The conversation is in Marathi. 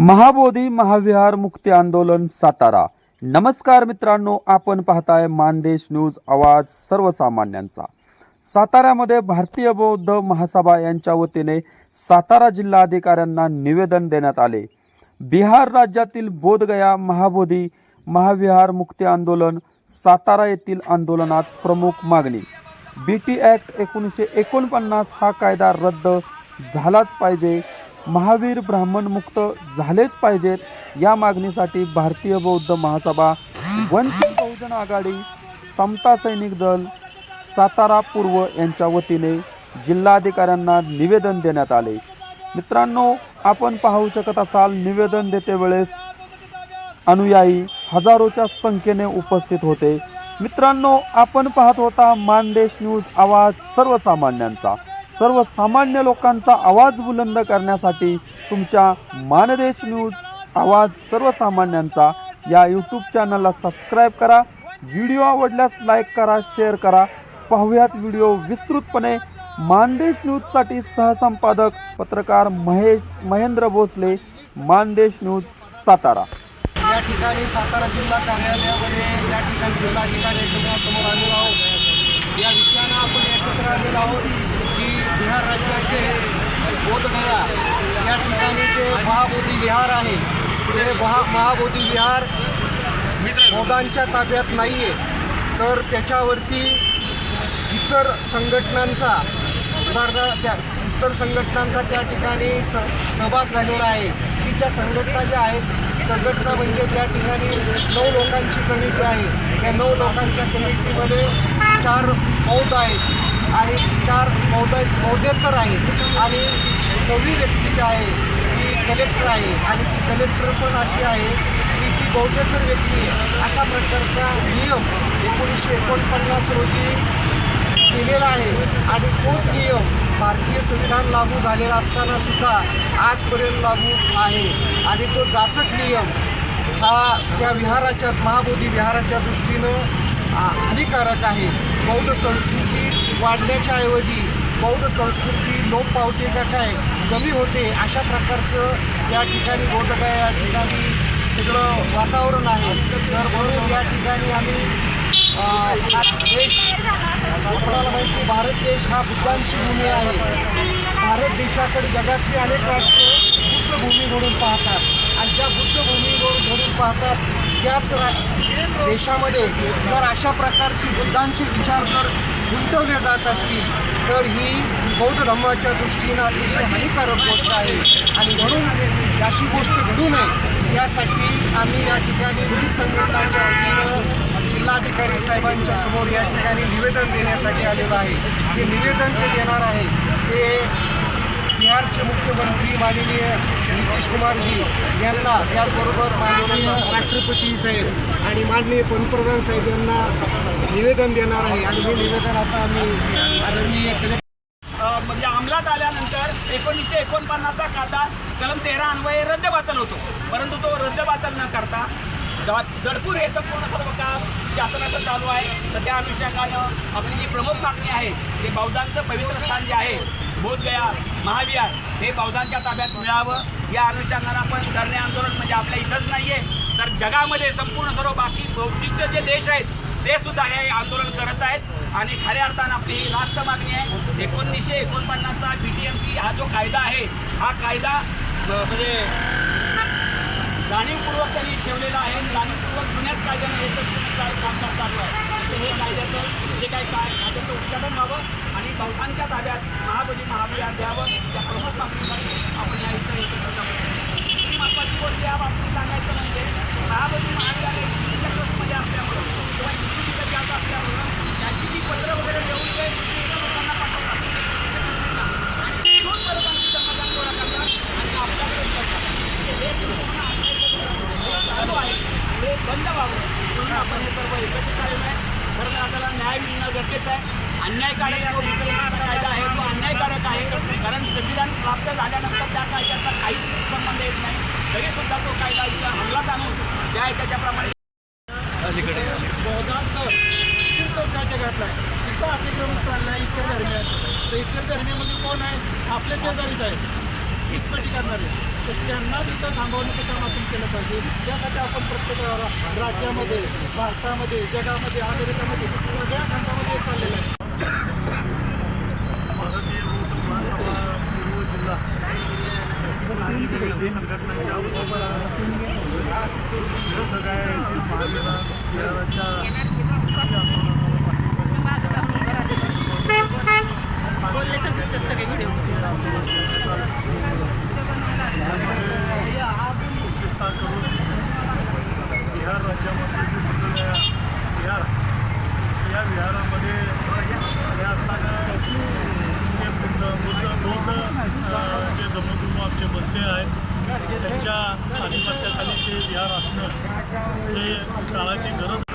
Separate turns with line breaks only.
महाबोधी महाविहार मुक्ती आंदोलन सातारा. नमस्कार मित्रांनो आपण पाहताय मानदेश न्यूज आवाज सर्वसामान्यांचा. साताऱ्यामध्ये भारतीय बौद्ध महासभा यांच्या वतीने सातारा जिल्हाधिकाऱ्यांना निवेदन देण्यात आले. बिहार राज्यातील बोधगया महाबोधी महाविहार मुक्ती आंदोलन सातारा येथील आंदोलनात प्रमुख मागणी. बी टी ॲक्ट एकोणीसशे एकोणपन्नास हा कायदा रद्द झालाच पाहिजे महावीर ब्राह्मण मुक्त झालेच पाहिजेत. या मागणीसाठी भारतीय बौद्ध महासभा वंचित बहुजन आघाडी समता सैनिक दल सातारा पूर्व यांच्या वतीने जिल्हाधिकाऱ्यांना निवेदन देण्यात आले. मित्रांनो आपण पाहू शकत असाल निवेदन देते वेळेस अनुयायी हजारोच्या संख्येने उपस्थित होते. मित्रांनो आपण पाहत होता मानदेश न्यूज आवाज सर्वसामान्यांचा. सर्वसामान्य लोकांचा आवाज बुलंद करण्यासाठी तुमच्या मानदेश न्यूज आवाज सर्वसामान्यांचा. या यूट्यूब चॅनलला सबस्क्राईब करा. व्हिडिओ आवडल्यास लाईक करा शेअर करा. पाहुयात व्हिडिओ विस्तृतपणे. मानदेश न्यूजसाठी सहसंपादक पत्रकार महेश महेंद्र भोसले मानदेश न्यूज सातारा.
या ठिकाणी सातारा जिल्हा कार्यालयामध्ये या ठिकाणी जिल्हाधिकारी समोर आलेलो आहोत. या विषयानं आपण एकत्र आलेलो आहोत. बिहार राज्यातील बोधगया या ठिकाणी जे महाबोधी विहार आहे ते महा महाबोधी विहार मोगांच्या ताब्यात नाही आहे तर त्याच्यावरती इतर संघटनांचा त्या इतर संघटनांचा त्या ठिकाणी स सहभाग झालेला आहे. की ज्या संघटना ज्या आहेत संघटना म्हणजे त्या ठिकाणी नऊ लोकांची कमिटी आहे. त्या नऊ लोकांच्या कमिटीमध्ये चार बौद्ध आहेत. आणि चार बौद्ध बौद्धेतर आहेत आणि नवी व्यक्ती जी आहे ती कलेक्टर आहे. आणि ती कलेक्टर पण अशी आहे की ती बौद्धेतर व्यक्ती अशा प्रकारचा नियम एकोणीसशे एकोणपन्नास रोजी केलेला आहे. आणि तोच नियम भारतीय संविधान लागू झालेला असताना सुद्धा आजपर्यंत लागू आहे. आणि तो जाचक नियम हा त्या विहाराच्या महाबोधी विहाराच्या दृष्टीनं हानिकारक आहे. बौद्ध संस्कृती वाढण्याच्या ऐवजी बौद्ध संस्कृती लोप पावते का काय कमी होते अशा प्रकारचं या ठिकाणी बौद्धगया या ठिकाणी सगळं वातावरण आहे. तर म्हणून या ठिकाणी आम्ही देश आपल्याला माहिती भारत देश हा बुद्धांची भूमी आहे. भारत देशाकडे जगातली अनेक राष्ट्र बुद्धभूमी म्हणून पाहतात. आणि ज्या बुद्धभूमी म्हणून पाहतात त्याच रा देशामध्ये जर अशा प्रकारची बुद्धांचे विचार जर गुंतवले जात असतील तर ही बौद्ध धर्माच्या दृष्टीनं अतिशय हानिकारक गोष्ट आहे. आणि म्हणून अशी गोष्ट घडू नये यासाठी आम्ही या ठिकाणी विविध संघटनांच्या वतीनं जिल्हाधिकारी साहेबांच्या समोर या ठिकाणी निवेदन देण्यासाठी आलेलो आहे. जे निवेदन जे देणार आहे ते बिहारचे मुख्यमंत्री माननीय नितीश कुमारजी यांना त्याचबरोबर माननीय राष्ट्रपती साहेब आणि माननीय पंतप्रधान साहेब यांना निवेदन देणार आहे. आणि हे निवेदन आता आम्ही आदरणीय
म्हणजे अंमलात आल्यानंतर एकोणीसशे एकोणपन्नासचा कायदा कलम तेरा अन्वये रद्दबातल होतो. परंतु तो रद्दबातल न करता जा- दडपूर हे संपूर्ण सर्व काम शासनाचं चालू आहे तर त्या अनुषंगानं आपली जी प्रमुख मागणी आहे ते बौद्धांचं पवित्र स्थान जे आहे बोधगया महाविहार हे बौद्धांच्या ताब्यात मिळावं. या अनुषंगानं आपण धरणे आंदोलन म्हणजे आपल्या इथंच नाही आहे तर जगामध्ये संपूर्ण सर्व बाकी बौद्धिष्ट जे देश आहेत ते सुद्धा हे आंदोलन करत आहेत. आणि खऱ्या अर्थानं आपली रास्त मागणी आहे. एकोणीसशे एकोणपन्नासचा बी टी एम सी हा जो कायदा आहे हा कायदा म्हणजे जाणीवपूर्वक त्यांनी ठेवलेला आहे. जाणीवपूर्वक जुन्याच कायद्यानं हे सगळं काय कामकाज चालू आहे. हे कायद्याचं जे काही काय कायद्याचं उच्चाटन व्हावं आणि बहुतांच्या ताब्यात महाबली महाविहार द्यावं. या प्रमुख मागणीसाठी आपण या इथं एकत्र जमलो. दुसरी महत्त्वाची गोष्ट या बाबतीत सांगायचं म्हणजे महाबली महाविहार हे हिंदूच्या ट्रस्टमध्ये असल्यामुळं किंवा हिंदू तिथं असल्यामुळं त्याची जी पत्र वगैरे देऊन ते इतर लोकांना पाठवतात आणि तिथून परत आमची समाजात गोळा करतात आणि आपल्याकडे करतात म्हणजे हे संपूर्ण अन्याय चालू आहे हे बंद व्हावं म्हणून आपण हे सर्व एकत्रित आलेलो आहे खरं तर आपल्याला न्याय मिळणं गरजेचं आहे. अन्यायकारक जो विकलनाचा कायदा आहे तो अन्यायकारक आहे. कारण संविधान प्राप्त झाल्यानंतर त्या कायद्याचा काहीच संबंध येत नाही. तरी सुद्धा तो कायदा इथं अंमलात आणून त्या आहे त्याच्याप्रमाणे
बौद्धांचं तीर्थस्थळ जगातलं आहे. तिथं अतिक्रमण चाललं आहे इतर धर्मियाचं. तर इतर धर्मीमध्ये कोण आहे? आपले शेजारीच आहे. हीच करणारे
तर त्यांना तिथं थांबवण्याचं काम आपण केलं पाहिजे. त्यासाठी आपण प्रत्येक राज्यामध्ये भारतामध्ये जगामध्ये अमेरिकामध्ये सगळ्या खंडामध्ये चाललेलं आहे.
भारतीय बौद्ध महासभा पूर्व जिल्हा आणि विविध संघटनांच्या शहरामध्ये हे असताना जे दमकुटुंब आमचे बनते आहेत. त्यांच्या आधिपत्याखाली ते बिहार असणं हे काळाची गरज